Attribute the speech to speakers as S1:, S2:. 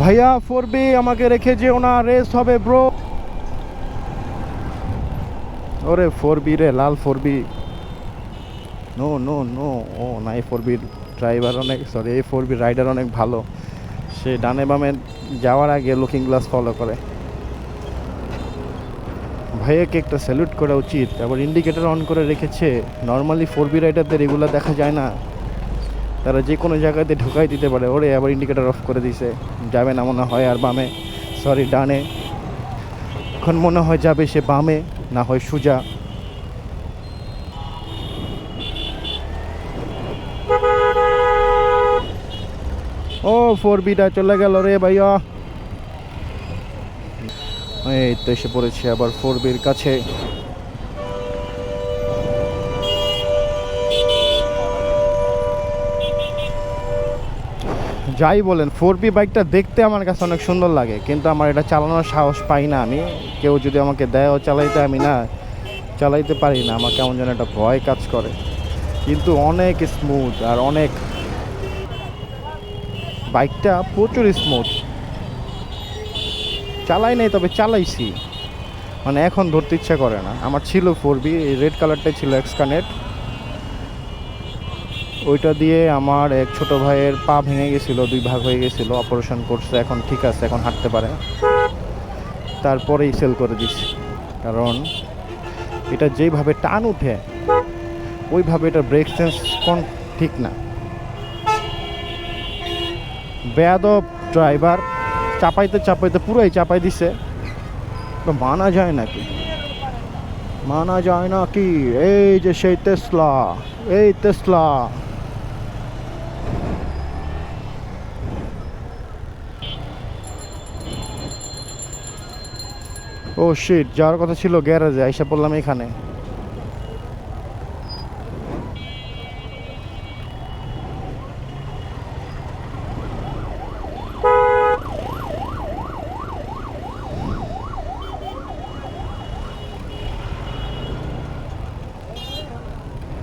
S1: ভাইয়া four B আমাকে রেখে যেও না রেস হবে ব্রো ওরে ফোর বি রে, লাল four B no no no ও, না, এই ফোর বি ড্রাইভার অনেক সরি এই ফোর বি রাইডার অনেক ভালো। সে ডানে বামে যাওয়ার আগে লুকিং গ্লাস ফলো করে। ভাইয়াকে একটা স্যালুট করা উচিত, আবার ইন্ডিকেটার অন করে রেখেছে। নর্মালি ফোর বি রাইডারদের এগুলো দেখা যায় না। তারা যে কোনো জায়গাতে ঢুকাই দিতে পারে। ওরে, আবার ইন্ডিকেটার অফ করে দিছে। যাবে না মনে হয় আর বামে। সরি ডানে। এখন মনে হয় যাবে সে বামে, না হয় সুজা। ও ফোর বিটা চলে গেল রে ভাইয়া। এই তো এসে পড়েছি আবার ফোর বির কাছে। যাই বলেন ফোর বি বাইকটা দেখতে আমার কাছে অনেক সুন্দর লাগে, কিন্তু আমার এটা চালানোর সাহস পাই না আমি। কেউ যদি আমাকে দেয়ও চালাইতে আমি না, চালাইতে পারি না, আমার কেমন যেন একটা ভয় কাজ করে। কিন্তু অনেক স্মুথ আর অনেক বাইকটা প্রচুর স্মুথ চালাই নাই, তবে চালাইছি। মানে এখন ধরতে ইচ্ছা করে না। আমার ছিল ফোর বি রেড কালারটাই ছিল এক্সকানেট ওইটা দিয়ে আমার এক ছোট ভাইয়ের পা ভেঙে গেছিল, দুই ভাগ হয়ে গেছিল অপারেশন করছে, এখন ঠিক আছে, এখন হাঁটতে পারে। তারপরেই সেল করে দিছি। কারণ এটা যেইভাবে টান উঠে, ওইভাবে এটা ব্রেক সেন্স কোন ঠিক না। বেয়াদব ড্রাইভার চাপাইতে চাপাইতে পুরোই চাপাই দিছে। তো মানা যায় নাকি? মানা যায় না কি? এই যে সেই তেসলা এই তেসলা ও শিট যাওয়ার কথা ছিল গ্যারেজে আইসা পড়লাম এখানে।